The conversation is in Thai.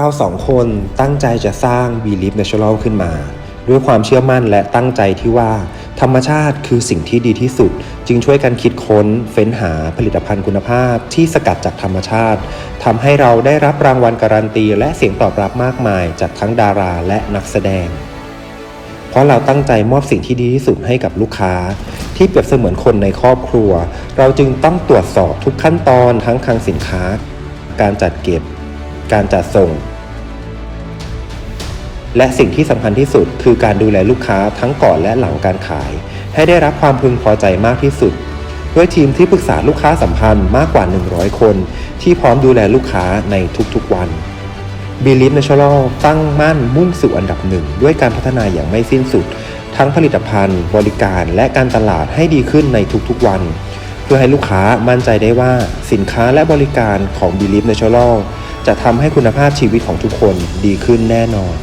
เราสองคนตั้งใจจะสร้าง Believe Natural ขึ้นมา ด้วยความเชื่อมั่นและตั้งใจที่ว่า ธรรมชาติคือสิ่งที่ดีที่สุด จึงช่วยกันคิดค้นเฟ้นหาผลิตภัณฑ์คุณภาพที่สกัดจากธรรมชาติทำให้เราได้รับรางวัลการันตี และเสียงตอบรับมากมาย จากทั้งดาราและนักแสดง เพราะเราตั้งใจมอบสิ่งที่ดีที่สุดให้กับลูกค้า ที่เปรียบเสมือนคนในครอบครัว เราจึงต้องตรวจสอบทุกขั้นตอนทั้งคลังสินค้า การจัดเก็บ การจัดส่ง และสิ่งที่สำคัญที่สุดคือการดูแลลูกค้าทั้งก่อนและหลังการขาย ให้ได้รับความพึงพอใจมากที่สุด ด้วยทีมที่ปรึกษาลูกค้าสัมพันธ์มากกว่า 100 คน ที่พร้อมดูแลลูกค้าในทุกๆวัน Believe Natural ตั้งมั่นมุ่งสู่อันดับหนึ่ง ด้วยการพัฒนาอย่างไม่สิ้นสุด ทั้งผลิตภัณฑ์ บริการและการตลาดให้ดีขึ้นในทุกๆวัน เพื่อให้ลูกค้ามั่นใจได้ว่าสินค้าและบริการของ Believe Natural จะทำให้คุณภาพชีวิตของทุกคนดีขึ้นแน่นอน